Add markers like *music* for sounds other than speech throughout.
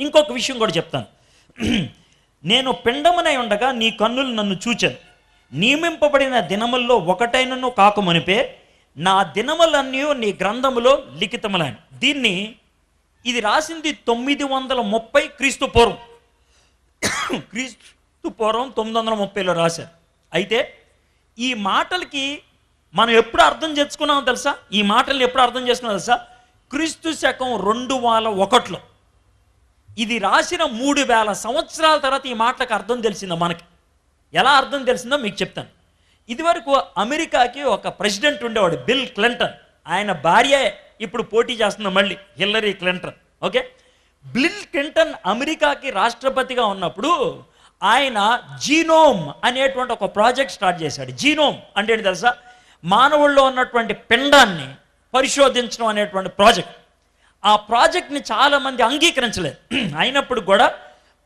ఇంకొక విషయం కూడా చెప్తాను. నేను పిండమునై ఉండగా నీ కన్నులు నన్ను చూచాను. నియమింపబడిన దినముల్లో ఒకటైనను కాకమునిపే నా దినములన్నీ నీ గ్రంథములో లిఖితములైన. దీన్ని ఇది రాసింది తొమ్మిది వందల ముప్పై క్రీస్తు పూర్వం. క్రీస్తు పూర్వం తొమ్మిది వందల ముప్పైలో రాశారు. అయితే ఈ మాటలకి మనం ఎప్పుడు అర్థం చేసుకున్నామో తెలుసా? ఈ మాటల్ని ఎప్పుడు అర్థం చేసుకున్నాం తెలుసా? క్రీస్తు శకం రెండు వాల ఒకట్లో. ఇది రాసిన మూడు వేల సంవత్సరాల తర్వాత ఈ మాటలకు అర్థం తెలిసిందో మనకి. ఎలా అర్థం తెలిసిందో మీకు చెప్తాను. ఇదివరకు అమెరికాకి ఒక ప్రెసిడెంట్ ఉండేవాడు బిల్ క్లింటన్. ఆయన భార్య ఇప్పుడు పోటీ చేస్తుంది మళ్ళీ Hillary Clinton. Okay? Bill Clinton అమెరికాకి రాష్ట్రపతిగా ఉన్నప్పుడు ఆయన జీనోమ్ అనేటువంటి ఒక ప్రాజెక్ట్ స్టార్ట్ చేశాడు. జీనోమ్ అంటే తెలుసా? మానవుల్లో ఉన్నటువంటి పిండాన్ని పరిశోధించడం అనేటువంటి ప్రాజెక్ట్. ఆ ప్రాజెక్ట్ని చాలామంది అంగీకరించలేదు. *clears throat* అయినప్పుడు కూడా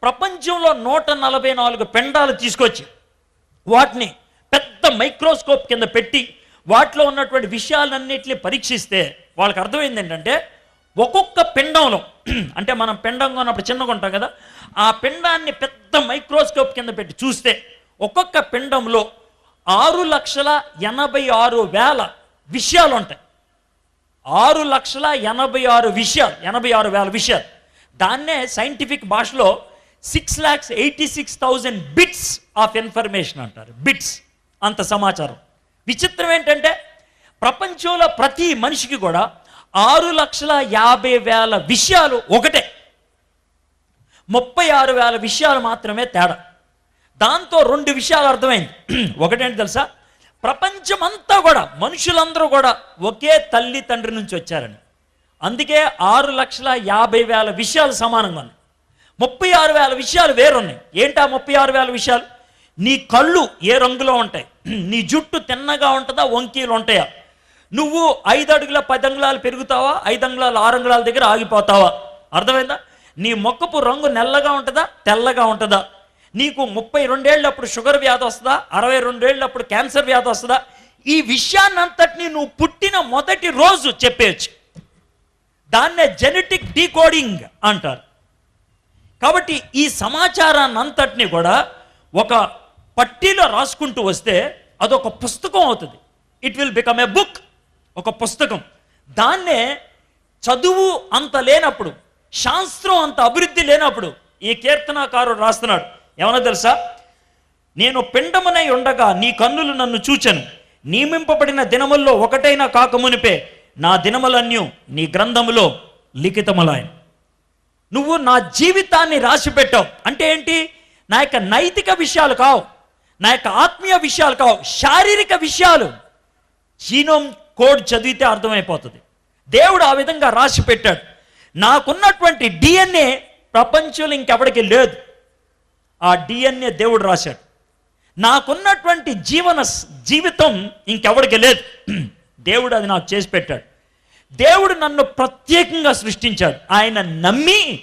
ప్రపంచంలో నూట నలభై నాలుగు పెండాలు తీసుకొచ్చి వాటిని పెద్ద మైక్రోస్కోప్ కింద పెట్టి వాటిలో ఉన్నటువంటి విషయాలన్నింటినీ పరీక్షిస్తే వాళ్ళకి అర్థమైంది ఏంటంటే ఒక్కొక్క పిండంలో *clears throat* అంటే మనం పిండం ఉన్నప్పుడు చిన్నగా ఉంటాం కదా ఆ పిండాన్ని పెద్ద మైక్రోస్కోప్ కింద పెట్టి చూస్తే ఒక్కొక్క పిండంలో ఆరు లక్షల ఎనభై ఆరు వేల విషయాలు ఉంటాయి. ఆరు లక్షల ఎనభై ఆరు విషయాలు ఎనభై ఆరు వేల విషయాలు. దాన్నే సైంటిఫిక్ భాషలో six lakhs eighty six thousand bits of information అంటారు. బిట్స్ అంత సమాచారం. విచిత్రం ఏంటంటే ప్రపంచంలో ప్రతి మనిషికి కూడా ఆరు లక్షల యాభై వేల విషయాలు ఒకటే. ముప్పై ఆరు వేల విషయాలు మాత్రమే తేడా. దాంతో రెండు విషయాలు అర్థమైంది. *clears throat* ఒకటేంటి తెలుసా? ప్రపంచమంతా కూడా మనుషులందరూ కూడా ఒకే తల్లి తండ్రి నుంచి వచ్చారని. అందుకే ఆరు లక్షల యాభై వేల విషయాలు సమానంగా ఉన్నాయి. ముప్పై ఆరు వేల విషయాలు వేరున్నాయి. ఏంటా ముప్పై ఆరు వేల విషయాలు? నీ కళ్ళు ఏ రంగులో ఉంటాయి? *clears throat* నీ జుట్టు తిన్నగా ఉంటుందా? వంకీలు ఉంటాయా? నువ్వు ఐదు అడుగుల పది అంగుళాలు పెరుగుతావా? ఐదు అంగుళాలు ఆరు అంగుళాల దగ్గర ఆగిపోతావా? అర్థమైందా? నీ మొక్కపు రంగు నల్లగా ఉంటుందా? తెల్లగా ఉంటుందా? నీకు ముప్పై రెండేళ్ళప్పుడు షుగర్ వ్యాధి వస్తుందా? అరవై రెండేళ్ళప్పుడు క్యాన్సర్ వ్యాధి వస్తుందా? ఈ విషయాన్నంతటిని నువ్వు పుట్టిన మొదటి రోజు చెప్పేయచ్చు. దాన్నే జెనెటిక్ డీకోడింగ్ అంటారు. కాబట్టి ఈ సమాచారాన్ని అంతటిని కూడా ఒక పట్టీలో రాసుకుంటూ వస్తే అదొక పుస్తకం అవుతుంది. It will become a book ఒక పుస్తకం. దాన్నే చదువు అంత లేనప్పుడు శాస్త్రం అంత అభివృద్ధి లేనప్పుడు ఈ కీర్తనాకారుడు రాస్తున్నాడు. ఏమన్నా తెలుసా? నేను పిండమునై ఉండగా నీ కన్నులు నన్ను చూచను. నియమింపబడిన దినముల్లో ఒకటైనా కాకమునిపే నా దినములన్నీ నీ గ్రంథములో లిఖితములాయను. నువ్వు నా జీవితాన్ని రాసి పెట్టావు. అంటే ఏంటి? నా యొక్క నైతిక విషయాలు కావు. నా యొక్క ఆత్మీయ విషయాలు కావు. శారీరక విషయాలు. జీనోమ్ కోడ్ చదివితే అర్థమైపోతుంది. దేవుడు ఆ విధంగా రాసి పెట్టాడు. నాకున్నటువంటి డిఎన్ఏ ప్రపంచంలో ఇంకెవడికి లేదు. ఆ డిఎన్ఏ దేవుడు రాశాడు. నాకున్నటువంటి జీవన జీవితం ఇంకెవడికి లేదు. *clears throat* దేవుడు అది నాకు చేసి పెట్టాడు. దేవుడు నన్ను ప్రత్యేకంగా సృష్టించాడు. ఆయన నమ్మి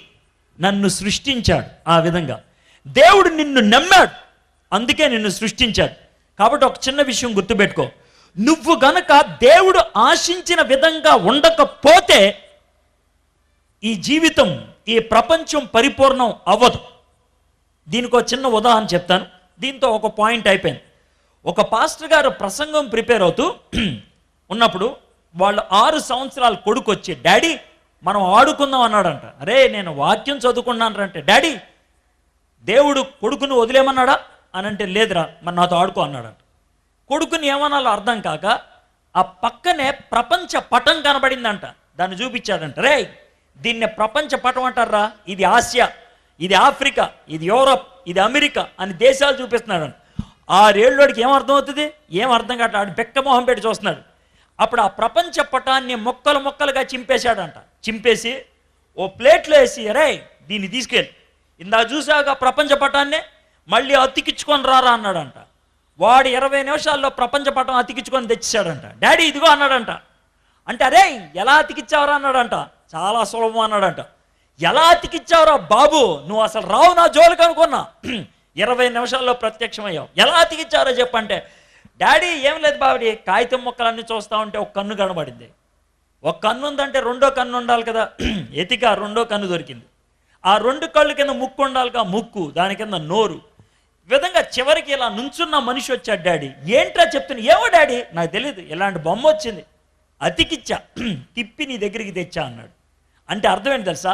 నన్ను సృష్టించాడు ఆ విధంగా. దేవుడు నిన్ను నమ్మాడు. అందుకే నిన్ను సృష్టించాడు. కాబట్టి ఒక చిన్న విషయం గుర్తుపెట్టుకో. నువ్వు గనక దేవుడు ఆశించిన విధంగా ఉండకపోతే ఈ జీవితం ఈ ప్రపంచం పరిపూర్ణం అవ్వదు. దీనికి ఒక చిన్న ఉదాహరణ చెప్తాను. దీంతో ఒక పాయింట్ అయిపోయింది. ఒక పాస్టర్ గారు ప్రసంగం ప్రిపేర్ అవుతూ *clears throat* ఉన్నప్పుడు వాళ్ళు ఆరు సంవత్సరాల కొడుకు వచ్చి డాడీ మనం ఆడుకుందాం అన్నాడంట. అరే నేను వాక్యం చదువుకున్నాను అంటే డాడీ దేవుడు కొడుకును వదిలేమన్నాడా? అని అంటే లేదురా మరి నాతో ఆడుకో అన్నాడంట. కొడుకుని ఏమనాలో అర్థం కాక ఆ పక్కనే ప్రపంచ పటం కనబడిందంట. దాన్ని చూపించాడంట. రే దీన్ని ప్రపంచ పటం అంటారా? ఇది ఆసియా. ఇది ఆఫ్రికా ఇది యూరప్ ఇది అమెరికా అని దేశాలు చూపిస్తున్నాడు. ఆరేళ్ళోడికి ఏం అవుతుంది? ఏం అర్థం కావట్లేదు ఆడు బెక్క మొహం పెట్టి చూస్తున్నాడు. అప్పుడు ఆ ప్రపంచ పటాన్ని మొక్కలు మొక్కలుగా చింపేశాడంట. చింపేసి ఓ ప్లేట్లో వేసి రే దీన్ని తీసుకెళ్ళి. ఇందా చూసాక ప్రపంచ పటాన్ని? మళ్ళీ అతికించుకొని రారా అన్నాడంట. వాడు ఇరవై నిమిషాల్లో ప్రపంచ పటం అతికించుకొని తెచ్చాడంట డాడీ ఇదిగో అన్నాడంట. అంటే అరే ఎలా అతికిచ్చావురా అన్నాడంట. చాలా సులభం అన్నాడంట. ఎలా అతికిచ్చావురా బాబు? నువ్వు అసలు రావు నా జోలికి అనుకున్నా. *clears throat* ఇరవై నిమిషాల్లో ప్రత్యక్షమయ్యావు. ఎలా అతికిచ్చారో చెప్పంటే డాడీ ఏం లేదు బాబడి కాగితం మొక్కలన్నీ చూస్తా ఉంటే ఒక కన్ను కనబడింది. ఒక కన్ను ఉందంటే రెండో కన్ను ఉండాలి కదా. *clears throat* ఎతిక రెండో కన్ను దొరికింది. ఆ రెండు కళ్ళు కింద ముక్కు ఉండాలిగా ముక్కు దాని కింద నోరు. విధంగా చివరికి ఇలా నుంచున్న మనిషి వచ్చాడు డాడీ. ఏంట్రా చెప్తున్నా ఏమో డాడీ? నాకు తెలియదు ఇలాంటి బొమ్మ వచ్చింది. అతికిచ్చా. *clears throat* తిప్పి నీ దగ్గరికి తెచ్చా అన్నాడు. అంటే అర్థం ఏంటి తెలుసా?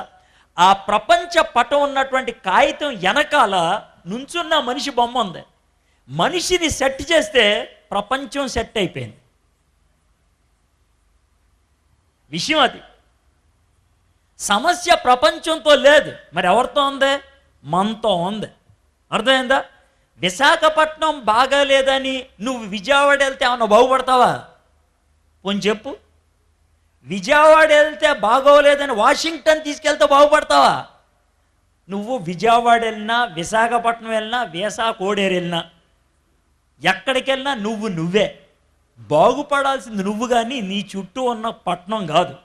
ఆ ప్రపంచ పటం ఉన్నటువంటి కాగితం వెనకాల నుంచున్న మనిషి బొమ్మ ఉంది. మనిషిని సెట్ చేస్తే ప్రపంచం సెట్ అయిపోయింది. విషయం అది. సమస్య ప్రపంచంతో లేదు. మరి ఎవరితో ఉంది? మనతో ఉంది. అర్థమైందా? విశాఖపట్నం బాగాలేదని నువ్వు విజయవాడ వెళ్తే ఏమన్నా బాగుపడతావా? పోని చెప్పు. విజయవాడ వెళ్తే బాగోలేదని వాషింగ్టన్ తీసుకెళ్తే బాగుపడతావా? నువ్వు విజయవాడ వెళ్ళినా విశాఖపట్నం వెళ్ళినా వేసా కోడేరు వెళ్ళినా ఎక్కడికి వెళ్ళినా నువ్వు నువ్వే. బాగుపడాల్సింది నువ్వు కానీ నీ చుట్టూ ఉన్న పట్టణం కాదు.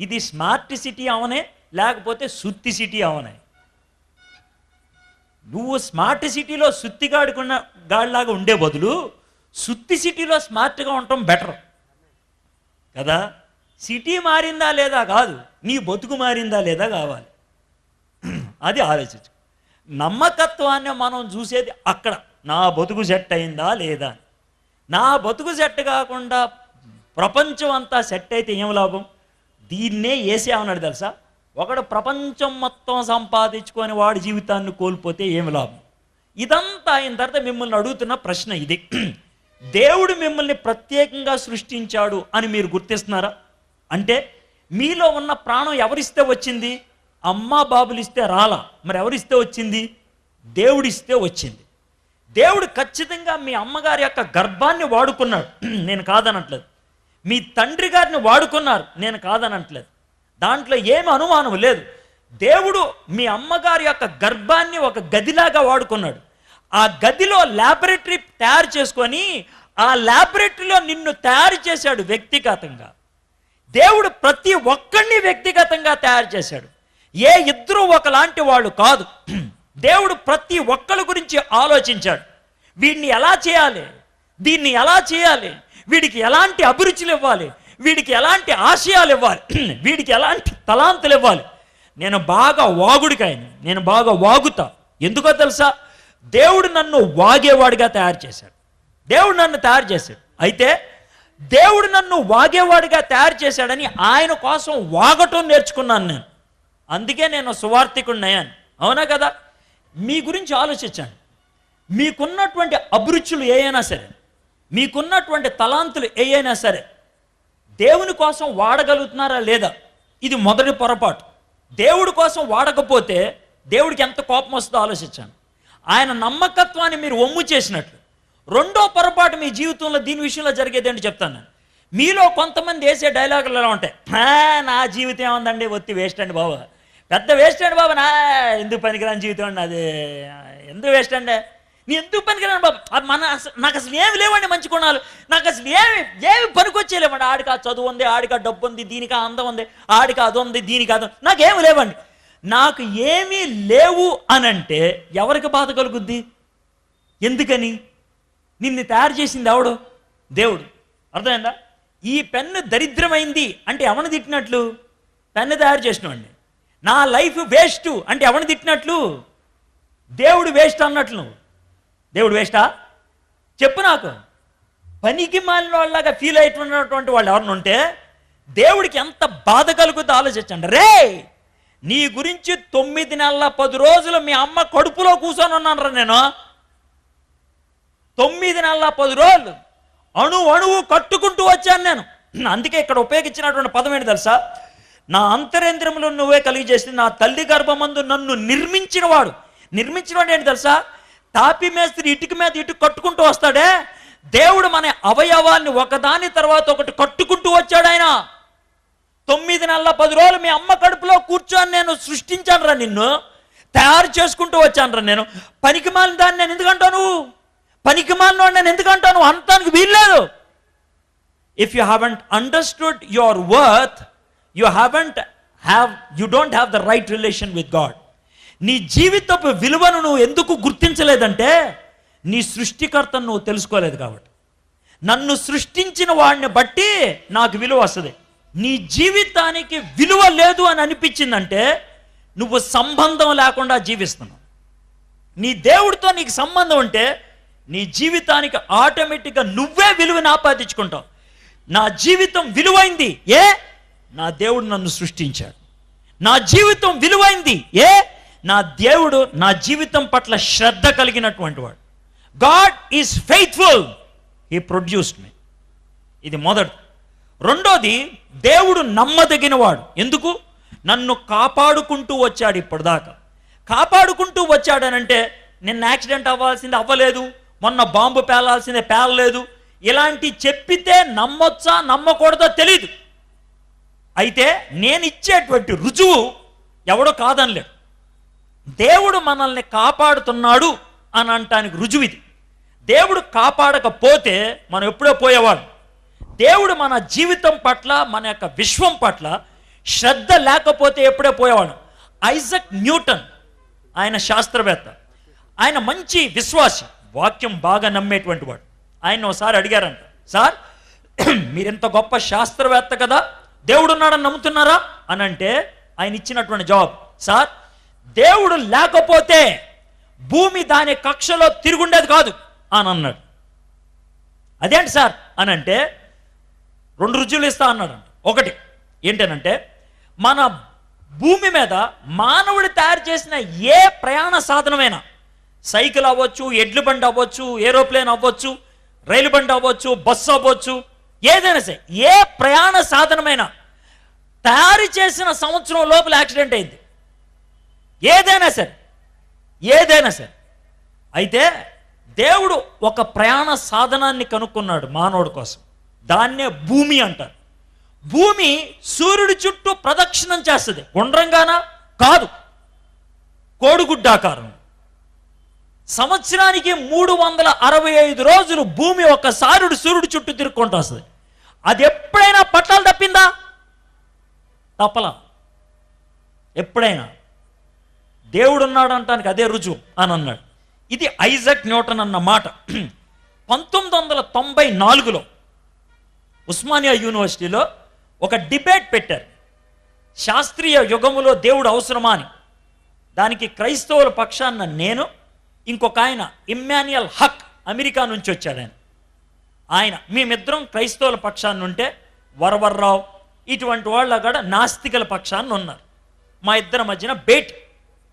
ఇది స్మార్ట్ సిటీ అవనే లేకపోతే సుత్తి సిటీ అవనే. నువ్వు స్మార్ట్ సిటీలో సుత్తిగాడుకున్న గాడిలాగా ఉండే బదులు సుత్తి సిటీలో స్మార్ట్గా ఉండటం బెటర్. కదా? సిటీ మారిందా లేదా కాదు నీ బతుకు మారిందా లేదా కావాలి. అది ఆలోచించు. నమ్మకత్వాన్ని మనం చూసేది అక్కడ. నా బతుకు సెట్ అయిందా లేదా? అని. నా బతుకు సెట్ కాకుండా ప్రపంచం అంతా సెట్ అయితే ఏం లాభం? దీన్నే ఏసేమన్నాడు తెలుసా? ఒకడు ప్రపంచం మొత్తం సంపాదించుకొని వాడి జీవితాన్ని కోల్పోతే ఏమి లాభం? ఇదంతా అయిన తర్వాత మిమ్మల్ని అడుగుతున్న ప్రశ్న ఇది. *clears throat* దేవుడు మిమ్మల్ని ప్రత్యేకంగా సృష్టించాడు అని మీరు గుర్తిస్తున్నారా? అంటే మీలో ఉన్న ప్రాణం ఎవరిస్తే వచ్చింది? అమ్మా బాబులు ఇస్తే రాలా. మరి ఎవరిస్తే వచ్చింది? దేవుడిస్తే వచ్చింది. దేవుడు ఖచ్చితంగా మీ అమ్మగారి యొక్క గర్భాన్ని వాడుకున్నాడు. *clears throat* నేను కాదనట్లేదు. మీ తండ్రి గారిని వాడుకున్నారు. నేను కాదనట్లేదు. దాంట్లో ఏమి అనుమానం లేదు. దేవుడు మీ అమ్మగారి యొక్క గర్భాన్ని ఒక గదిలాగా వాడుకున్నాడు. ఆ గదిలో ల్యాబొరేటరీ తయారు చేసుకొని ఆ ల్యాబొరేటరీలో నిన్ను తయారు చేశాడు వ్యక్తిగతంగా. దేవుడు ప్రతి ఒక్కడిని వ్యక్తిగతంగా తయారు చేశాడు. ఏ ఇద్దరు ఒకలాంటి వాళ్ళు కాదు. దేవుడు ప్రతి ఒక్కరి గురించి ఆలోచించాడు. వీడిని ఎలా చేయాలి? దీన్ని ఎలా చేయాలి? వీడికి ఎలాంటి అభిరుచులు ఇవ్వాలి? వీడికి ఎలాంటి ఆశయాలు ఇవ్వాలి? వీడికి ఎలాంటి తలాంతులు ఇవ్వాలి? నేను బాగా వాగుడికాయను నేను బాగా వాగుతా. ఎందుకో తెలుసా? దేవుడు నన్ను వాగేవాడిగా తయారు చేశాడు. దేవుడు నన్ను తయారు చేశాడు. అయితే దేవుడు నన్ను వాగేవాడిగా తయారు చేశాడని ఆయన కోసం వాగటం నేర్చుకున్నాను నేను. అందుకే నేను సువార్థికుడినయ్యాను అవునా కదా? మీ గురించి ఆలోచించండి. మీకున్నటువంటి అభిరుచులు ఏయైనా సరే మీకున్నటువంటి తలాంతులు ఏయైనా సరే దేవుని కోసం వాడగలుగుతున్నారా లేదా? ఇది మొదటి పొరపాటు. దేవుడి కోసం వాడకపోతే దేవుడికి ఎంత కోపం వస్తుందో ఆలోచించాను ఆయన నమ్మకత్వాన్ని మీరు ఒమ్ము చేసినట్లు. రెండో పొరపాటు మీ జీవితంలో దీని విషయంలో జరిగేది చెప్తాను నేను. మీలో కొంతమంది వేసే డైలాగులు ఎలా ఉంటాయి? నా జీవితం ఏముందండి? ఒత్తి వేస్ట్ అండి బాబు. పెద్ద వేస్ట్ అండి బాబు నా ఎందుకు పనికిరాని జీవితం అండి అది ఎందుకు వేస్ట్ అండి? నీ ఎందుకు పనికిరాను బాబు? అది మన నాకు అసలు ఏమి లేవండి మంచి గుణాలు. నాకు అసలు ఏమి ఏమి పనికొచ్చేయలేమండి ఆడికి ఆ చదువు ఉంది ఆడికి ఆ డబ్బు ఉంది దీనికి ఆ అందం ఉంది ఆడికి అది ఉంది దీనికి అది నాకేమి లేవండి. నాకు ఏమీ లేవు అనంటే ఎవరికి బాధ కలుగుద్ది? ఎందుకని? నిన్ను తయారు చేసింది ఎవడు? దేవుడు. అర్థమైందా? ఈ పెన్ను దరిద్రమైంది అంటే ఎవరిని తిట్టినట్లు? పెన్ను తయారు చేసినవాడిని నా లైఫ్ వేస్ట్ అంటే ఎవరిని తిట్టినట్లు? దేవుడు వేస్ట్ అన్నట్లు నువ్వు. దేవుడు వేస్టా? చెప్పు నాకు. పనికి మాలిన వాళ్ళగా ఫీల్ అయినటువంటి వాళ్ళు ఎవరిని ఉంటే దేవుడికి ఎంత బాధ కలుగుతుందో ఆలోచించండి. రే నీ గురించి తొమ్మిది నెలల పది రోజులు మీ అమ్మ కడుపులో కూర్చొని ఉన్నాను నేను. తొమ్మిది నెలల పది రోజులు అణు అణువు కట్టుకుంటూ వచ్చాను నేను. అందుకే ఇక్కడ ఉపయోగించినటువంటి పదం ఏంటి తెలుసా? నా అంతరేంద్రములు నువ్వే కలిగి చేసి నా తల్లి గర్భమందు నన్ను నిర్మించిన వాడు. నిర్మించిన వాడు ఏంటి తెలుసా? తాపి మేస్త్రి ఇటుక మీద ఇటుక కట్టుకుంటూ వస్తాడే. దేవుడు మన అవయవాన్ని ఒకదాని తర్వాత ఒకటి కట్టుకుంటూ వచ్చాడు ఆయన. తొమ్మిది నెలల పది రోజులు మీ అమ్మ కడుపులో కూర్చొని నేను సృష్టించాను రా నిన్ను. తయారు చేసుకుంటూ వచ్చాను రా నేను. పనికి మాలిన దాన్ని నేను ఎందుకంటాను పనికి మాలిన నేను ఎందుకంటాను అంతానికి వీల్లేదు. If you haven't understood your worth you haven't have you don't have the right relation with God నీ జీవితపు విలువను నువ్వు ఎందుకు గుర్తించలేదంటే నీ సృష్టికర్తను నువ్వు తెలుసుకోలేదు కాబట్టి. నన్ను సృష్టించిన వాడిని బట్టి నాకు విలువ వస్తుంది. నీ జీవితానికి విలువ లేదు అని అనిపించిందంటే నువ్వు సంబంధం లేకుండా జీవిస్తున్నావు. నీ దేవుడితో నీకు సంబంధం ఉంటే నీ జీవితానికి ఆటోమేటిక్గా నువ్వే విలువను ఆపాదించుకుంటావు. నా జీవితం విలువైంది ఏ? నా దేవుడు నన్ను సృష్టించాడు. నా జీవితం విలువైంది ఏ? నా దేవుడు నా జీవితం పట్ల శ్రద్ధ కలిగినటువంటి వాడు. God is faithful. He produced me. ఇది మొదటి. రెండోది దేవుడు నమ్మదగినవాడు. ఎందుకు? నన్ను కాపాడుకుంటూ వచ్చాడు ఇప్పటిదాకా. కాపాడుకుంటూ వచ్చాడనంటే నిన్న యాక్సిడెంట్ అవ్వాల్సింది అవ్వలేదు. మొన్న బాంబు పేలాల్సిందే పేలలేదు. ఇలాంటి చెప్పితే నమ్మొచ్చా నమ్మకూడదో తెలీదు. అయితే నేను ఇచ్చేటువంటి రుజువు ఎవడో కాదనలేడు. దేవుడు మనల్ని కాపాడుతున్నాడు అని అంటానికి రుజువు ఇది. దేవుడు కాపాడకపోతే మనం ఎప్పుడో పోయేవాడు దేవుడు మన జీవితం పట్ల మన యొక్క విశ్వం పట్ల శ్రద్ధ లేకపోతే ఎప్పుడే పోయేవాడు ఐజక్ న్యూటన్ ఆయన శాస్త్రవేత్త ఆయన మంచి విశ్వాసి వాక్యం బాగా నమ్మేటువంటి వాడు. ఆయన ఒకసారి అడిగారంట సార్ *clears throat* మీరెంత గొప్ప శాస్త్రవేత్త కదా దేవుడు ఉన్నాడని నమ్ముతున్నారా? అని అంటే ఆయన ఇచ్చినటువంటి జవాబు సార్ దేవుడు లేకపోతే భూమి దాని కక్షలో తిరుగుండేది కాదు. అని అన్నాడు. అదేంటి సార్? అని అంటే రెండు రుజువులు ఇస్తా అన్నాడు. ఒకటి ఏంటనంటే మన భూమి మీద మానవుడు తయారు చేసిన ఏ ప్రయాణ సాధనమైనా సైకిల్ అవ్వచ్చు ఎడ్ల బండి అవ్వచ్చు ఏరోప్లేన్ అవ్వచ్చు రైలు బండి అవ్వచ్చు బస్సు అవ్వచ్చు ఏదైనా సరే ఏ ప్రయాణ సాధనమైన తయారు చేసిన సంవత్సరం లోపల యాక్సిడెంట్ అయింది. ఏదైనా సరే ఏదైనా సరే. అయితే దేవుడు ఒక ప్రయాణ సాధనాన్ని కనుక్కున్నాడు మానవుడి కోసం. దాన్నే భూమి అంటారు. భూమి సూర్యుడి చుట్టూ ప్రదక్షిణం చేస్తుంది. గుండ్రంగానా? కాదు. కోడిగుడ్డాకారం. సంవత్సరానికి మూడు వందల అరవై ఐదు రోజులు భూమి ఒకసారి సూర్యుడు చుట్టూ తిరుక్కుంటూ వస్తుంది. అది ఎప్పుడైనా పట్టాలు తప్పిందా? తప్పలా. ఎప్పుడైనా. దేవుడు ఉన్నాడు అంటానికి అదే రుజువు అని అన్నాడు. ఇది ఐజక్ న్యూటన్ అన్న మాట. *clears throat* పంతొమ్మిది వందల తొంభై నాలుగులో ఉస్మానియా యూనివర్సిటీలో ఒక డిబేట్ పెట్టారు. శాస్త్రీయ యుగములో దేవుడు అవసరమా అని. దానికి క్రైస్తవుల పక్షాన నేను ఇంకొక ఆయన ఇమ్మాన్యుయల్ హక్ అమెరికా నుంచి వచ్చాడు ఆయన. ఆయన మేమిద్దరం క్రైస్తవుల పక్షాన్ని ఉంటే వరవర్రావు ఇటువంటి వాళ్ళ కూడా నాస్తికల పక్షాన్ని ఉన్నారు. మా ఇద్దరి మధ్యన భేటీ.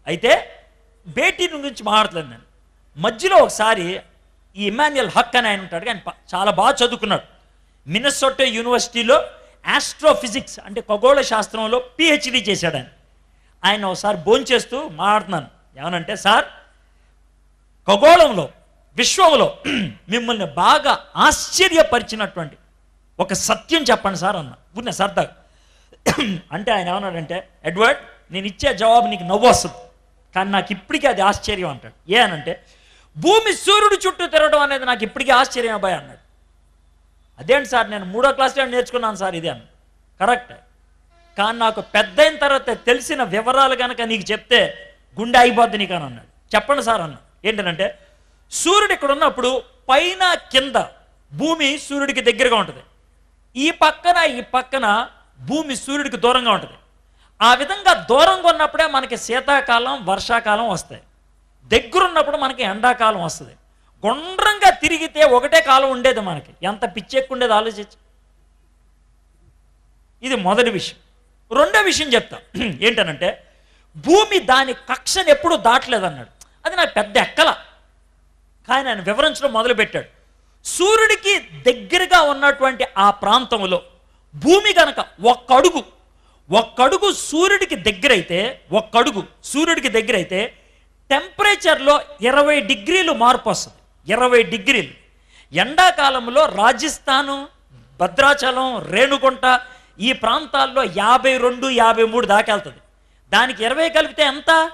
అయితే భేటీ గురించి మాట్లాడలేదు నేను. మధ్యలో ఒకసారి ఈ ఇమాన్యుయల్ హక్ అని ఆయన ఉంటాడు ఆయన చాలా బాగా చదువుకున్నాడు. మినసోటా యూనివర్సిటీలో ఆస్ట్రోఫిజిక్స్ అంటే ఖగోళ శాస్త్రంలో పిహెచ్డి చేశాడు ఆయన. ఆయన ఒకసారి భోంచేస్తూ మాట్లాడుతున్నాను. ఏమనంటే సార్ ఖగోళంలో విశ్వంలో మిమ్మల్ని బాగా ఆశ్చర్యపరిచినటువంటి ఒక సత్యం చెప్పండి సార్ అన్న. ఉన్న సరదాగా అంటే ఆయన ఏమన్నాడంటే ఎడ్వర్డ్ నేను ఇచ్చే జవాబు నీకు నవ్వు వస్తుంది. కానీ నాకు ఇప్పటికీ అది ఆశ్చర్యం అంటాడు. ఏ అనంటే భూమి సూర్యుడు చుట్టూ తిరగడం అనేది నాకు ఇప్పటికీ ఆశ్చర్యం భయ అన్నాడు. అదేంటి సార్ నేను మూడో క్లాస్లో నేర్చుకున్నాను సార్ ఇది అన్న కరెక్ట్. కానీ నాకు పెద్ద అయిన తర్వాత తెలిసిన వివరాలు కనుక నీకు చెప్తే గుండె అయిపోద్ది నీకు అని అన్నాడు. చెప్పండి సార్ అన్న. ఏంటంటే సూర్యుడు ఇక్కడ ఉన్నప్పుడు పైన కింద భూమి సూర్యుడికి దగ్గరగా ఉంటుంది. ఈ పక్కన ఈ పక్కన భూమి సూర్యుడికి దూరంగా ఉంటుంది. ఆ విధంగా దూరంగా ఉన్నప్పుడే మనకి శీతాకాలం వర్షాకాలం వస్తాయి. దగ్గరున్నప్పుడు మనకి ఎండాకాలం వస్తుంది. గుండ్రంగా తిరిగితే ఒకటే కాలం ఉండేది మనకి. ఎంత పిచ్చెక్కుండేది ఆలోచించి. ఇది మొదటి విషయం. రెండో విషయం చెప్తా. *clears throat* ఏంటనంటే భూమి దాని కక్షను ఎప్పుడూ దాటలేదన్నాడు. అది నా పెద్ద ఎక్కల. కానీ ఆయన వివరించడం మొదలుపెట్టాడు. సూర్యుడికి దగ్గరగా ఉన్నటువంటి ఆ ప్రాంతంలో భూమి గనక ఒక్కడుగు ఒక్కడుగు సూర్యుడికి దగ్గరైతే ఒక్కడుగు సూర్యుడికి దగ్గరైతే టెంపరేచర్లో ఇరవై డిగ్రీలు మార్పు వస్తుంది. ఇరవై డిగ్రీలు. ఎండాకాలంలో రాజస్థాను భద్రాచలం రేణుగుంట ఈ ప్రాంతాల్లో యాభై రెండు యాభై మూడు దాకా వెళ్తుంది. దానికి ఇరవై కలిపితే ఎంత?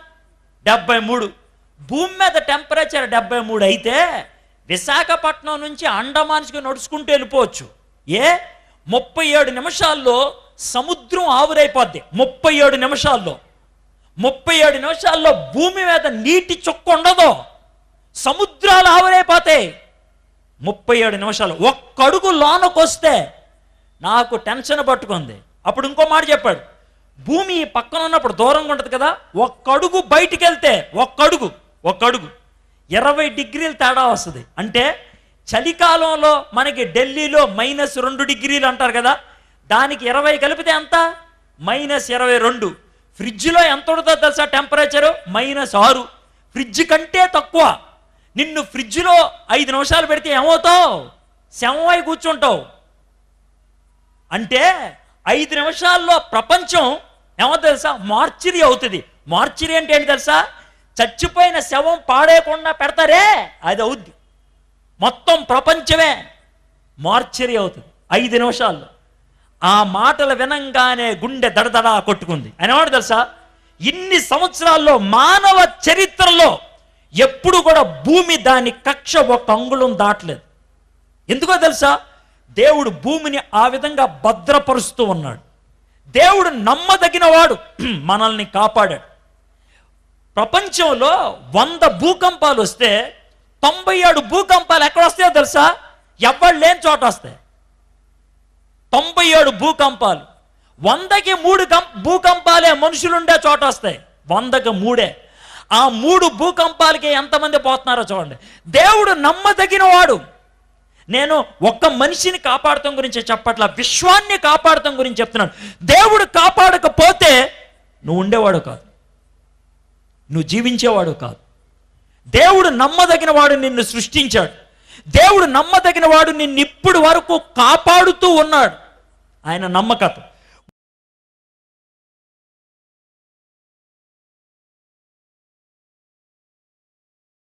డెబ్బై మూడు. భూమి మీద టెంపరేచర్ డెబ్బై మూడు అయితే విశాఖపట్నం నుంచి అండమాన్స్కి నడుచుకుంటూ వెళ్ళిపోవచ్చు. ఏ? ముప్పై ఏడు నిమిషాల్లో సముద్రం ఆవిరైపోద్ది. ముప్పై ఏడు నిమిషాల్లో. ముప్పై ఏడు నిమిషాల్లో భూమి మీద నీటి చుక్క ఉండదు. సముద్రాలు ఆవిరైపోతాయి. ముప్పై ఏడు నిమిషాలు. ఒక్కడుగు లోనకొస్తే నాకు టెన్షన్ పట్టుకుంది. అప్పుడు ఇంకో మాట చెప్పాడు. భూమి పక్కన ఉన్నప్పుడు దూరంగా ఉంటుంది కదా ఒక్కడుగు బయటికి వెళ్తే ఒక్కడుగు ఒక అడుగు. ఇరవై డిగ్రీలు తేడా వస్తుంది. అంటే చలికాలంలో మనకి ఢిల్లీలో మైనస్ రెండు డిగ్రీలు అంటారు కదా దానికి ఇరవై కలిపితే ఎంత? మైనస్ ఇరవై రెండు. ఫ్రిడ్జ్లో ఎంత ఉంటుందో తెలుసా టెంపరేచరు? మైనస్ ఆరు. ఫ్రిడ్జ్ కంటే తక్కువ. నిన్ను ఫ్రిడ్జ్లో ఐదు నిమిషాలు పెడితే ఏమవుతావు? శవమై కూర్చుంటావు. అంటే ఐదు నిమిషాల్లో ప్రపంచం ఏమో తెలుసా? మార్చిరి అవుతుంది. మార్చిరి అంటే ఏంటి తెలుసా? చచ్చిపోయిన శవం పాడేయకుండా పెడతారే? అది అవుద్ది మొత్తం ప్రపంచమే మార్చరి అవుతుంది. ఐదు నిమిషాల్లో. ఆ మాటలు వినంగానే గుండె దడదడా కొట్టుకుంది. అనేవాడు తెలుసా? ఇన్ని సంవత్సరాల్లో మానవ చరిత్రలో ఎప్పుడు కూడా భూమి దాని కక్ష ఒక అంగుళం దాటలేదు. ఎందుకో తెలుసా? దేవుడు భూమిని ఆ విధంగా భద్రపరుస్తూ ఉన్నాడు. దేవుడు నమ్మదగిన వాడు *clears throat* మనల్ని కాపాడాడు. ప్రపంచంలో వంద భూకంపాలు వస్తే తొంభై ఏడు భూకంపాలు ఎక్కడ వస్తాయో తెలుసా? ఎవరు లేని చోట వస్తాయి. తొంభై ఏడు భూకంపాలు. వందకి మూడు కం భూకంపాలే మనుషులుండే చోట వస్తాయి. వందకి మూడే. ఆ మూడు భూకంపాలకి ఎంతమంది పోతున్నారో చూడండి. దేవుడు నమ్మదగిన వాడు నేను ఒక్క మనిషిని కాపాడటం గురించి చెప్పట్ల విశ్వాన్ని కాపాడటం గురించి చెప్తున్నాను. దేవుడు కాపాడకపోతే నువ్వు ఉండేవాడు కాదు. నువ్వు జీవించేవాడు కాదు. దేవుడు నమ్మదగిన వాడు నిన్ను సృష్టించాడు. దేవుడు నమ్మదగిన వాడు నిన్ను ఇప్పుడు వరకు కాపాడుతూ ఉన్నాడు. ఆయన నమ్మకత